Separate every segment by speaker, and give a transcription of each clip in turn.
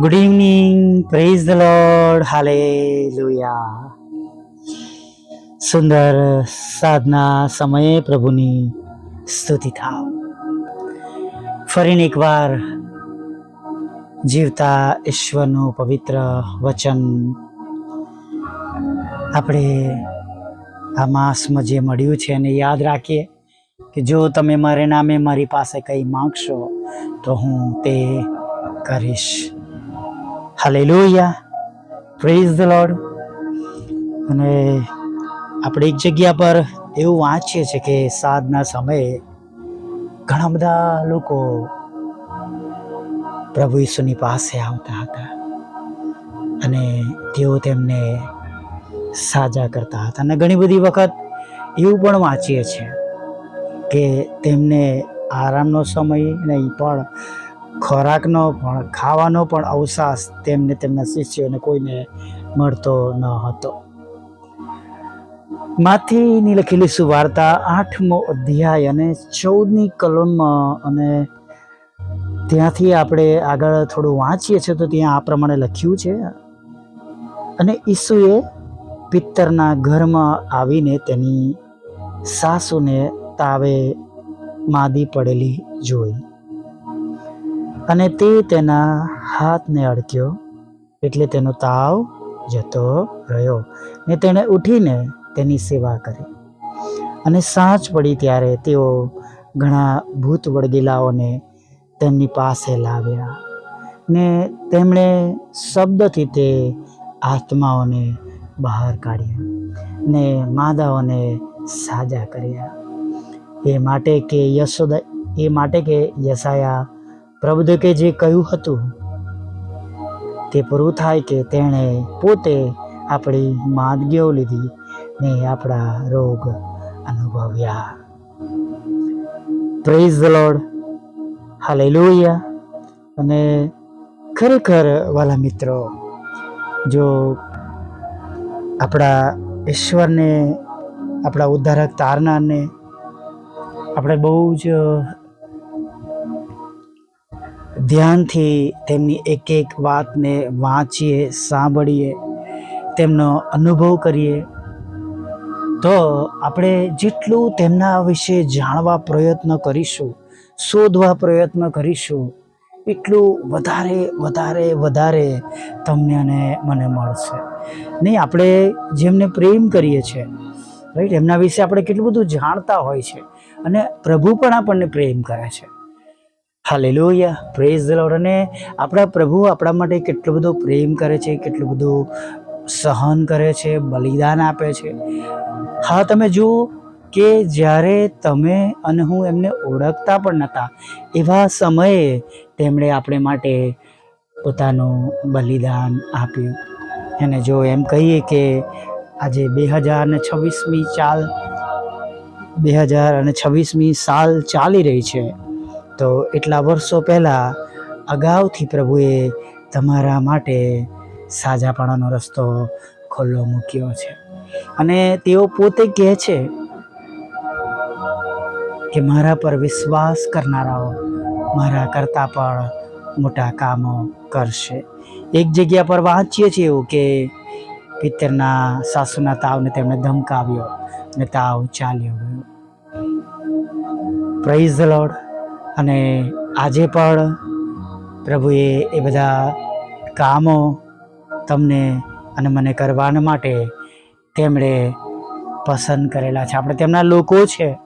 Speaker 1: Good evening praise the lord hallelujah સુંદર સાધના સમયે પ્રભુની સ્તુતિ થાવ. ફરીને એકવાર જીવતા ઈશ્વરનું પવિત્ર વચન આપણે આ માસમાં જે મળ્યું છે એને યાદ રાખીએ કે જો તમે મારે નામે મારી પાસે કંઈ માંગશો તો હું તે કરીશ. હાલેલુયા પ્રેઝ ધ લોર્ડ અને આપણે એક જગ્યા પર એવું વાંચીએ છીએ કે સાધના સમયે ઘણા બધા લોકો પ્રભુ ઈસુની પાસે આવતા હતા અને તેઓ તેમને સાજા કરતા હતા. અને ઘણી બધી વખત એવું પણ વાંચીએ છીએ કે તેમને આરામનો સમય નહીં પણ ખોરાકનો પણ, ખાવાનો પણ અવકાશ તેમને તેમના શિષ્યોને કોઈને મળતો ન હતો. માથીની લખેલી સુવાર્તા આઠમો અધ્યાય અને ચૌદની કલમમાં અને ત્યાંથી આપણે આગળ થોડું વાંચીએ છીએ તો ત્યાં આ પ્રમાણે લખ્યું છે. અને ઈસુએ પિત્તરના ઘરમાં આવીને તેની સાસુને તાવે માદી પડેલી જોઈ. અને તે તેના હાથને અડક્યો એટલે તેનો તાવ જતો રહ્યો ને તેણે ઉઠીને તેની સેવા કરી. અને સાંજ પડી ત્યારે તેઓ ઘણા ભૂત વળગેલાઓને તેમની પાસે લાવ્યા ને તેમણે શબ્દથી તે આત્માઓને બહાર કાઢ્યા ને માદાઓને સાજા કર્યા. એ માટે કે યશોદા, એ માટે કે યસાયા પ્રભુદેકે જે કહ્યું હતું તે પૂરું થાય કે તેણે પોતે આપણી માદગીઓ લીધી ને આપણા રોગ અનુભવ્યા. પ્રેઝ લોર્ડ હાલે લોહિયા અને ખરેખર વાલા મિત્રો, જો આપણા ઈશ્વરને, આપણા ઉદ્ધારક તારનારને આપણે બહુ જ ધ્યાનથી તેમની એક એક વાતને વાંચીએ, સાંભળીએ, તેમનો અનુભવ કરીએ. તો આપણે જેટલું તેમના વિશે જાણવા પ્રયત્ન કરીશું, શોધવા પ્રયત્ન કરીશું, એટલું વધારે વધારે વધારે તમને અને મને મળશે. નહીં, આપણે જેમને પ્રેમ કરીએ છીએ રાઈટ એમના વિશે આપણે કેટલું બધું જાણતા હોય છે અને પ્રભુ પણ આપણને પ્રેમ કરે છે. હાલેલુયા. પ્રેઝ ધ લોર્ડ અને આપણા પ્રભુ આપણા માટે કેટલો બધો પ્રેમ કરે છે, કેટલું બધું સહન કરે છે, બલિદાન આપે છે. હા, તમે જુઓ કે જ્યારે તમે અને હું એમને ઓળખતા પણ નહોતા એવા સમયે તેમણે આપણે માટે પોતાનું બલિદાન આપ્યું. અને જો એમ કહીએ કે આજે બે હજાર ને છવ્વીસમી ચાલ, બે હજાર અને છવ્વીસમી સાલ ચાલી રહી છે તો એટલા વર્ષો પહેલાં અગાઉથી પ્રભુએ તમારા માટે સાજાપણાનો રસ્તો ખુલ્લો મૂક્યો છે. અને તેઓ પોતે કહે છે કે મારા પર વિશ્વાસ કરનારાઓ મારા કરતાં પણ મોટા કામો કરશે. એક જગ્યા પર વાંચીએ છીએ એવું કે પિત્તરના સાસુના તાવને તેમણે ધમકાવ્યો અને તાવ ચાલ્યો પ્રાઇઝ ધ લોર્ડ અને આજે પણ પ્રભુએ એ બધા કામો તમને અને મને કરવાના માટે તેમણે પસંદ કરેલા છે. આપણે તેમના લોકો છે,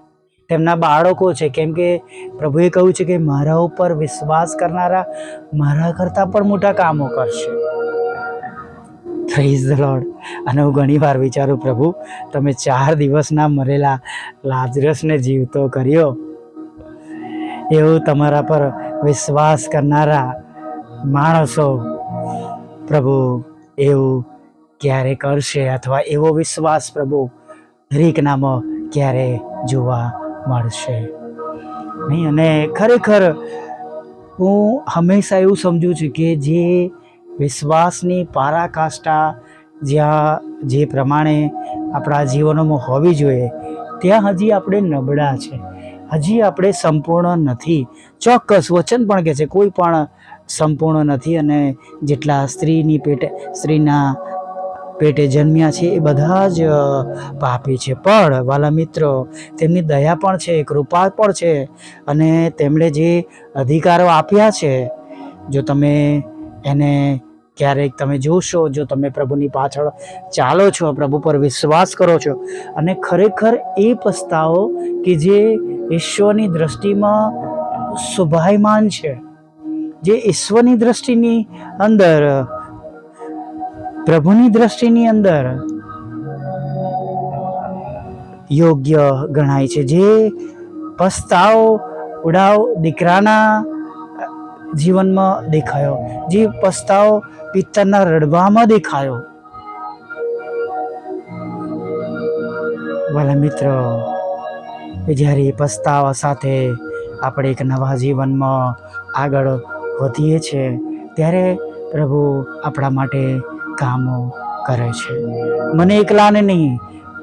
Speaker 1: તેમના બાળકો છે. કેમ કે પ્રભુએ કહ્યું છે કે મારા ઉપર વિશ્વાસ કરનારા મારા કરતાં પણ મોટા કામો કરશે. પ્રેઝ ધ લોર્ડ અને હું ઘણી વાર વિચારું, પ્રભુ, તમે ચાર દિવસના મરેલા લાજરસને જીવતો કર્યો. એવું તમારા પર વિશ્વાસ કરનારા માણસો પ્રભુ એવું ક્યારે કરશે અથવા એવો વિશ્વાસ પ્રભુ દરેકનામાં ક્યારે જોવા મળશે? નહીં, અને ખરેખર હું હંમેશા એવું સમજું છું કે જે વિશ્વાસની પારાકાષ્ઠા જ્યાં જે પ્રમાણે આપણા જીવનોમાં હોવી જોઈએ, ત્યાં હજી આપણે નબળા છે. હજી આપણે સંપૂર્ણ નથી. ચોક્કસ વચન પણ કહે છે, કોઈ પણ સંપૂર્ણ નથી અને જેટલા સ્ત્રીની પેટે, સ્ત્રીના પેટે જન્મ્યા છે એ બધા જ પાપી છે. પણ વાલા મિત્રો, તેમની દયા પણ છે, કૃપા પણ છે અને તેમણે જે અધિકારો આપ્યા છે, જો તમે એને ક્યારેક તમે જોશો, જો તમે પ્રભુની પાછળ ચાલો છો, પ્રભુ પર વિશ્વાસ કરો છો અને ખરેખર એ પસ્તાવો કે જે ઈશ્વરની દ્રષ્ટિમાં શોભાયમાન છે. જે ઈશ્વરની દ્રષ્ટિની અંદર, પ્રભુની દ્રષ્ટિની અંદર યોગ્ય ગણાય છે. જે પસ્તાવ ઉડાવ દીકરાના જીવનમાં દેખાયો, જે પસ્તાવ પિત્તરના રડવામાં દેખાયો. વાલા મિત્રો જ્યારે એ પસ્તાવા સાથે આપણે એક નવા જીવનમાં આગળ વધીએ છીએ, ત્યારે પ્રભુ આપણા માટે કામો કરે છે. મને એકલાને નહીં,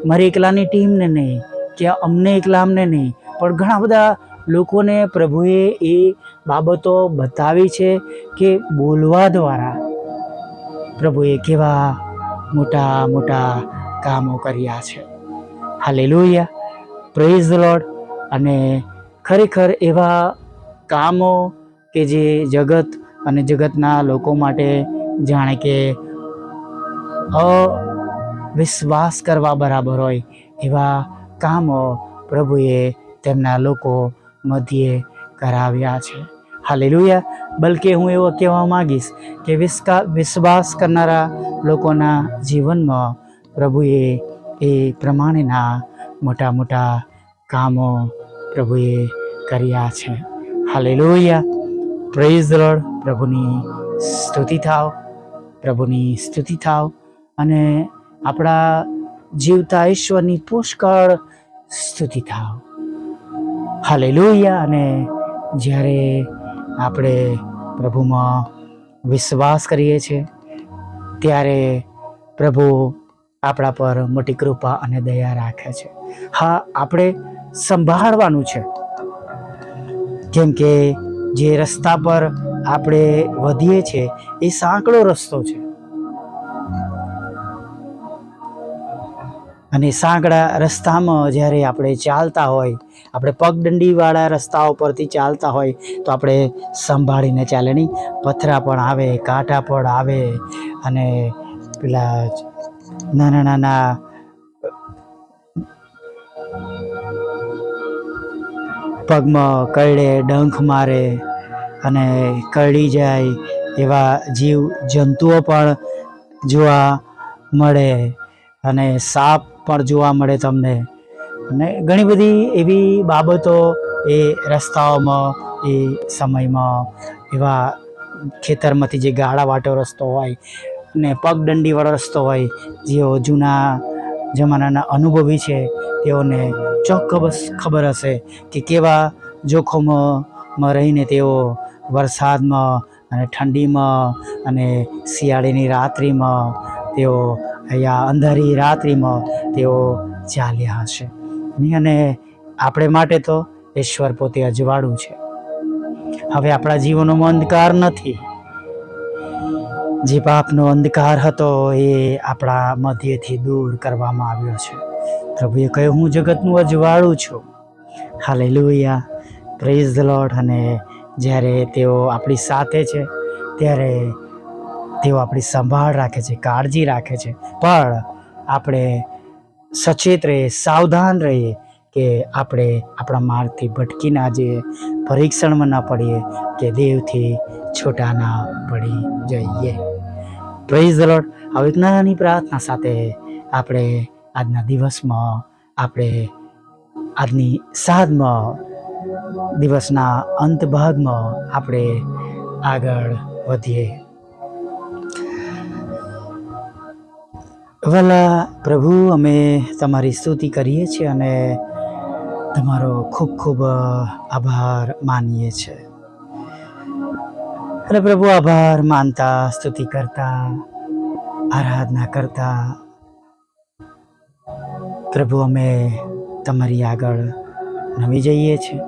Speaker 1: મારી એકલાની ટીમને નહીં કે અમને એકલામને નહીં, પણ ઘણા બધા લોકોને પ્રભુએ એ બાબતો બતાવી છે કે બોલવા દ્વારા પ્રભુએ કેવા મોટા મોટા કામો કર્યા છે. હાલેલુયા. પ્રેઝ લોડ અને ખરેખર એવા કામો કે જે જગત અને જગતના લોકો માટે જાણે કે અવિશ્વાસ કરવા બરાબર હોય, એવા કામો પ્રભુએ તેમના લોકો મધ્યે કરાવ્યા છે. હાલેલુયા બલકે હું એવો કહેવા માંગીશ કે વિશ્વાસ કરનારા લોકોના જીવનમાં પ્રભુએ એ પ્રમાણેના મોટા મોટા કામો પ્રભુએ કર્યા છે. હાલેલુયા. પ્રેઝ લોડ પ્રભુની સ્તુતિ થાવ. પ્રભુની સ્તુતિ થાવ. અને આપણા જીવતા ઈશ્વરની પુષ્કળ સ્તુતિ થાવ. હાલેલુયા. અને જ્યારે આપણે પ્રભુમાં વિશ્વાસ કરીએ છીએ, ત્યારે પ્રભુ આપણા પર મોટી કૃપા અને દયા રાખે છે. હા, આપણે સંભાળવાનું છે. કેમ કે જે રસ્તા પર આપણે વધીએ છીએ, એ સાંકડો રસ્તો છે. અને સાંકડા રસ્તામાં જ્યારે આપણે ચાલતા હોય, આપણે પગદંડીવાળા રસ્તાઓ પરથી ચાલતા હોય, તો આપણે સંભાળીને ચાલે નહીં પથરા પણ આવે, કાંટા પણ આવે અને પેલા નાના નાના પગમાં કરડે, ડંખ મારે અને કરડી જાય એવા જીવ જંતુઓ પણ જોવા મળે અને સાપ પણ જોવા મળે તમને. અને ઘણી બધી એવી બાબતો એ રસ્તાઓમાં, એ સમયમાં, એવા ખેતરમાંથી જે ગાળા વાટો રસ્તો હોય ને પગદંડીવાળો રસ્તો હોય, જેઓ જૂના જમાનાના અનુભવી છે તેઓને ચોક્કસ ખબર હશે કે કેવા જોખમમાં રહીને તેઓ વરસાદમાં અને ઠંડીમાં અને શિયાળીની રાત્રિમાં તેઓ અહીંયા અંધારી રાત્રિમાં તેઓ ચાલ્યા હશે. અને આપણે માટે તો ઈશ્વર પોતે અજવાળું છે. હવે આપણા જીવનોમાં અંધકાર નથી. જે પાપનો અંધકાર હતો એ આપણા મધ્યથી દૂર કરવામાં આવ્યો છે. પ્રભુએ કહ્યું, હું જગતનું અજવાળું છું. હાલે લુયા પ્રેઝ ધ લોર્ડ અને જ્યારે તેઓ આપણી સાથે છે, ત્યારે તેઓ આપણી સંભાળ રાખે છે, કાળજી રાખે છે. પણ આપણે સચેત રહીએ, સાવધાન રહીએ કે આપણે આપણા માર્ગથી ભટકી ના જઈએ પરીક્ષણમાં ના પડીએ કે દેવથી છૂટા ના પડી જઈએ. પ્રેઝ ધ લોર્ડ આવી નાની પ્રાર્થના સાથે આપણે આજના દિવસમાં આપણે આજની સાધમાં દિવસના અંત ભાગમાં આપણે આગળ વધીએ. વલા પ્રભુ, અમે તમારી સ્તુતિ કરીએ છીએ અને તમારો ખૂબ ખૂબ આભાર માનીએ છીએ. અને પ્રભુ, આભાર માનતા, સ્તુતિ કરતા, આરાધના કરતા પ્રભુ અમે તમારી આગળ નમી જઈએ છીએ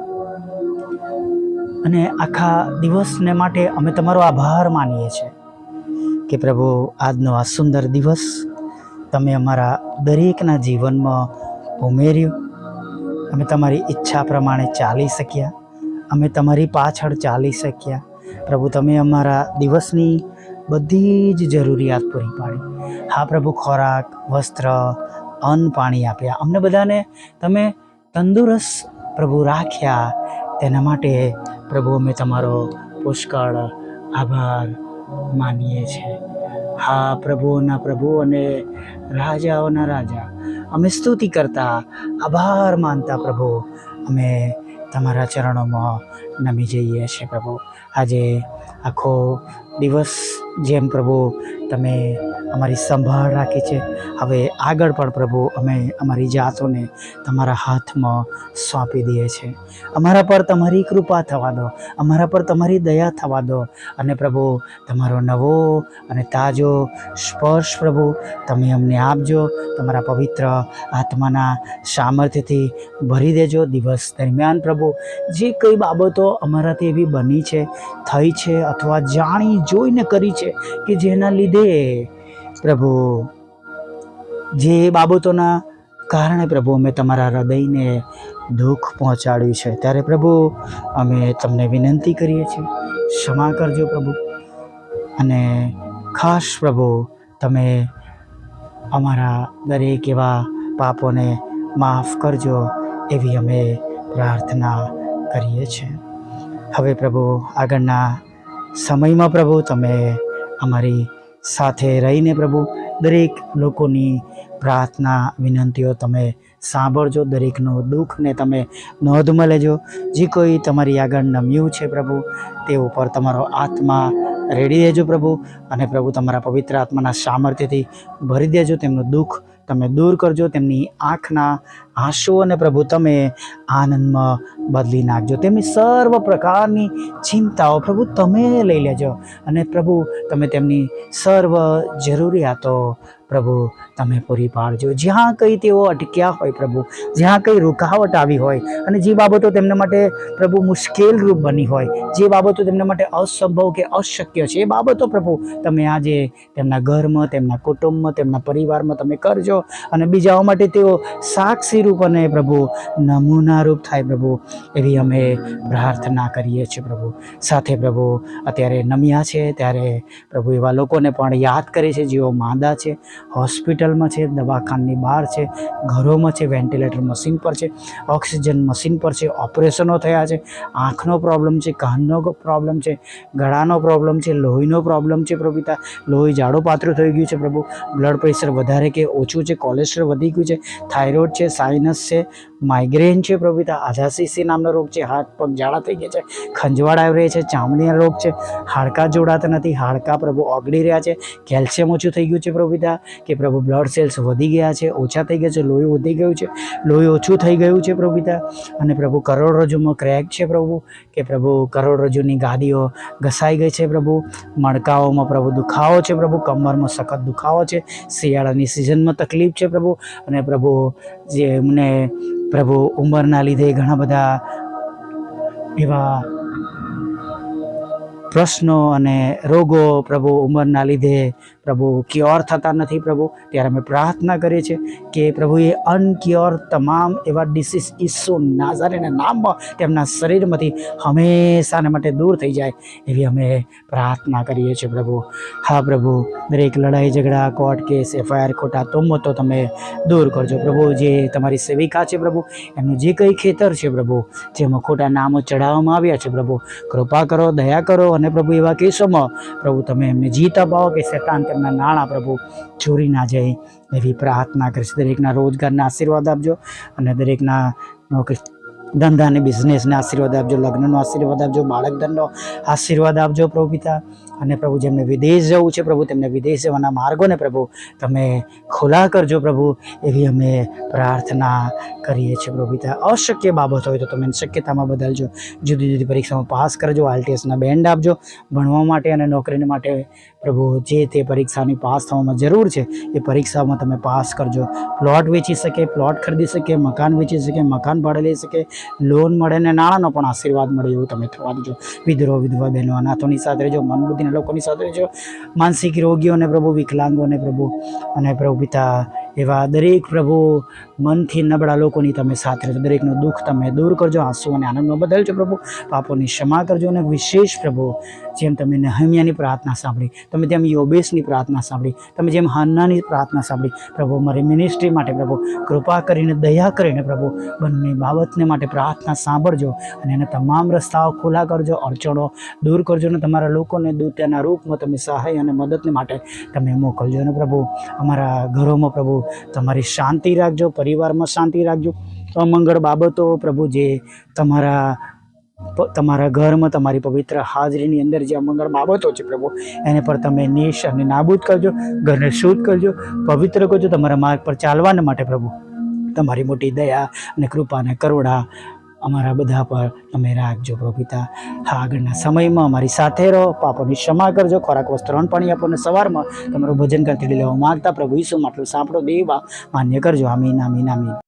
Speaker 1: અને આખા દિવસને માટે અમે તમારો આભાર માનીએ છીએ કે પ્રભુ, આજનો આ સુંદર દિવસ તમે અમારા દરેકના જીવનમાં ઉમેર્યું. અમે તમારી ઈચ્છા પ્રમાણે ચાલી શક્યા. અમે તમારી પાછળ ચાલી શક્યા. પ્રભુ, તમે અમારા દિવસની બધી જ જરૂરિયાત પૂરી પાડી. હા પ્રભુ, ખોરાક, વસ્ત્ર અન્ન પાણી આપ્યા. અમને બધાને તમે તંદુરસ્ત પ્રભુ રાખ્યા. તેના માટે પ્રભુ અમે તમારો પુષ્કળ આભાર માનીએ છીએ. હા, પ્રભુઓના પ્રભુ અને રાજાઓના રાજા. અમે સ્તુતિ કરતા, આભાર માનતા પ્રભુ. અમે તમારા ચરણોમાં નમી જઈએ છીએ પ્રભુ. આજે આખો દિવસ જેમ પ્રભુ તમે અમારી સંભાળ રાખી છે. હવે આગળ પણ પ્રભુ અમે અમારી જાતોને તમારા હાથમાં સોંપી દઈએ છીએ અમારા પર તમારી કૃપા થવા દો. અમારા પર તમારી દયા થવા દો. અને પ્રભુ, તમારો નવો અને તાજો સ્પર્શ પ્રભુ, તમે અમને આપજો. તમારા પવિત્ર આત્માના સામર્થ્યથી ભરી દેજો. દિવસ દરમિયાન પ્રભુ, જે કઈ બાબતો અમારાથી એવી બની છે, થઈ છે અથવા જાણી જોઈને કરી છે કે જેના લીધે પ્રભુ, જે બાબતોના કારણે પ્રભુ અમે તમારા હૃદયને દુઃખ પહોંચાડ્યું છે, ત્યારે પ્રભુ અમે તમને વિનંતી કરીએ છીએ, ક્ષમા કરજો પ્રભુ. અને ખાસ પ્રભુ, તમે અમારા દરેક એવા પાપોને માફ કરજો એવી અમે પ્રાર્થના કરીએ છીએ. હવે પ્રભુ, આગળના સમયમાં પ્રભુ, તમે અમારી સાથે રહીને પ્રભુ, દરેક લોકોની પ્રાર્થના, વિનંતીઓ તમે સાંભળજો, દરેકનું દુઃખને તમે નોંધમાં લેજો. જે કોઈ તમારી આગળ નમ્યું છે પ્રભુ, તે ઉપર તમારો આત્મા રેડી દેજો પ્રભુ અને પ્રભુ તમારા પવિત્ર આત્માના સામર્થ્યથી ભરી દેજો, તેમનું દુઃખ તમે દૂર કરજો, તેમની આંખના આંસુઓને પ્રભુ તમે આનંદમાં બદલી નાખજો. તેમની સર્વ પ્રકારની ચિંતાઓ પ્રભુ તમે લઈ લેજો અને પ્રભુ તમે તેમની સર્વ જરૂરિયાતો પ્રભુ તમે પૂરી પાડજો જ્યાં કંઈ તેઓ અટક્યા હોય પ્રભુ, જ્યાં કંઈ રૂકાવટ આવી હોય અને જે બાબતો તેમના માટે પ્રભુ મુશ્કેલ રૂપ બની હોય, જે બાબતો તેમના માટે અસંભવ કે અશક્ય છે, એ બાબતો પ્રભુ તમે આજે તેમના ઘરમાં, તેમના કુટુંબમાં, તેમના પરિવારમાં તમે કરજો. અને બીજાઓ માટે તેઓ સાક્ષી રૂપ અને પ્રભુ નમૂના રૂપ થાય પ્રભુ, એવી અમે પ્રાર્થના કરીએ છીએ પ્રભુ. સાથે પ્રભુ અત્યારે નમ્યા છે, ત્યારે પ્રભુ એવા લોકોને પણ યાદ કરે છે જેઓ માંદા છે હોસ્પિટલમાં છે, દવાખાનની બહાર છે, ઘરોમાં છે, વેન્ટિલેટર મશીન પર છે, ઓક્સિજન મશીન પર છે, ઓપરેશનો થયા છે, આંખનો પ્રોબ્લેમ છે, કાનનો પ્રોબ્લેમ છે, ગળાનો પ્રોબ્લેમ છે, લોહીનો પ્રોબ્લેમ છે પ્રભુ લોહી જાડો પાતળું થઈ ગયું છે, પ્રભુ, બ્લડ પ્રેશર વધારે કે ઓછું છે, કોલેસ્ટ્રોલ વધી ગયું છે, થાઇરોઇડ છે, સાઇનસ છે માઇગ્રેન છે પ્રભુતા આધાસીસી નામનો રોગ છે, હાથ પગ જાડા થઈ ગયા છે, ખંજવાળ આવી રહી છે, ચામડીના રોગ છે, હાડકાં જોડાતા નથી, હાડકાં પ્રભુ ઓગળી રહ્યા છે, કેલ્શિયમ ઓછું થઈ ગયું છે પ્રભુતા, કે પ્રભુ બ્લડ સેલ્સ વધી ગયા છે, ઓછા થઈ ગયા છે, લોહી વધી ગયું છે, લોહી ઓછું થઈ ગયું છે પ્રભુતા, અને પ્રભુ કરોડરજ્જુમાં ક્રેક છે પ્રભુ, કે પ્રભુ કરોડરજ્જુની ગાદીઓ ઘસાઈ ગઈ છે પ્રભુ, મણકાઓમાં પ્રભુ દુખાવો છે પ્રભુ, કમરમાં સખત દુખાવો છે, શિયાળાની સિઝનમાં તકલીફ છે પ્રભુ, અને પ્રભુ જે એમને પ્રભુ ઉંમરના લીધે ઘણા બધા એવા પ્રશ્નો અને રોગો પ્રભુ ઉંમરના લીધે પ્રભુ ક્યોર થતા નથી પ્રભુ. ત્યારે અમે પ્રાર્થના કરીએ છીએ કે પ્રભુ એ અનક્યોર તમામ એવા ડિસીઝ ઈસુ નાઝારેના નામમાં તેમના શરીરમાંથી હંમેશાને માટે દૂર થઈ જાય એવી અમે પ્રાર્થના કરીએ છીએ પ્રભુ. હા પ્રભુ, દરેક લડાઈ, ઝઘડા, કોર્ટ કેસ, એફઆઈઆર ખોટા તો તમે દૂર કરજો પ્રભુ. જે તમારી સેવિકા છે પ્રભુ, એમનું જે કંઈ ખેતર છે પ્રભુ, જેમાં ખોટા નામો ચડાવવામાં આવ્યા છે પ્રભુ, કૃપા કરો, દયા કરો અને પ્રભુ એવા કેસોમાં પ્રભુ તમે એમને જીત અપાવો કે શેતાન તેમના નાણાં પ્રભુ ચોરી ના જાય એવી પ્રાર્થના કરીશ દરેકના રોજગારના આશીર્વાદ આપજો અને દરેકના નોકરી ધંધાને બિઝનેસને આશીર્વાદ આપજો, લગ્નનો આશીર્વાદ આપજો બાળક આશીર્વાદ આપજો પ્રભુ પિતા. અને પ્રભુ જેમને વિદેશ જવું છે પ્રભુ, તેમને વિદેશ જવાના માર્ગોને પ્રભુ તમે ખુલ્લા કરજો પ્રભુ, એવી અમે પ્રાર્થના કરીએ છીએ પ્રભુ પિતા. અશક્ય બાબત હોય તો તમે શક્યતામાં બદલજો. જુદી જુદી પરીક્ષામાં પાસ કરજો આઈટીએસના બેન્ડ આપજો, ભણવા માટે અને નોકરીને માટે પ્રભુ, જે તે પરીક્ષાની પાસ થવામાં જરૂર છે, એ પરીક્ષામાં તમે પાસ કરજો. પ્લોટ વેચી શકે, પ્લોટ ખરીદી શકે, મકાન વેચી શકે, મકાન ભાડે લઈ શકે, લોન મળે ને નાણાંનો પણ આશીર્વાદ મળે એવું તમે થવા દેજો. વિધરો, વિધવા બહેનો, અનાથોની સાથે રહેજો મન બુદ્ધિના લોકોની સાથે રહેજો. માનસિક રોગીઓને પ્રભુ, વિકલાંગોને પ્રભુ, અને પ્રભુ પિતા એવા દરેક પ્રભુ મનથી નબળા લોકોની તમે સાથે રહેજો. દરેકનું દુઃખ તમે દૂર કરજો. આંસુ અને આનંદમાં બદલજો પ્રભુ. પાપોની ક્ષમા કરજો અને વિશેષ પ્રભુ, જેમ તમે નહમિયાની પ્રાર્થના સાંભળી, તમે જેમ યોબેશની પ્રાર્થના સાંભળી, તમે જેમ હાન્નાની પ્રાર્થના સાંભળી, પ્રભુ મારી મિનિસ્ટ્રી માટે પ્રભુ, કૃપા કરીને, દયા કરીને પ્રભુ, બંને બાબતને માટે પ્રાર્થના સાંભળજો અને એના તમામ રસ્તાઓ ખુલ્લા કરજો, અડચણો દૂર કરજો અને તમારા લોકોને દૂત્યાના રૂપમાં તમે સહાય અને મદદને માટે તમે મોકલજો. અને પ્રભુ, અમારા ઘરોમાં પ્રભુ તમારી શાંતિ રાખજો, પરિવારમાં શાંતિ રાખજો. અમંગળ બાબતો પ્રભુ, જે તમારા તમારા ઘરમાં તમારી પવિત્ર હાજરીની અંદર જે અમંગળ બાબતો છે પ્રભુ, એને પર તમે નિશ અને નાબૂદ કરજો, ઘરને શુદ્ધ કરજો, પવિત્ર કરજો, તમારા માર્ગ પર ચાલવાને માટે પ્રભુ. તમારી મોટી દયા અને કૃપા અને કરુણા અમારા બધા પર તમે રાખજો પ્રભુ આગળના સમયમાં અમારી સાથે રહો, પાપોની ક્ષમા કરજો, ખોરાક, વસ્ત્ર પાણી આપો અને સવારમાં તમારું ભજન કરતી લેવા માગતા પ્રભુ ઈસુ માટલું સાંભળો દેવા માન્ય કરજો. આમીન આમીન આમીન.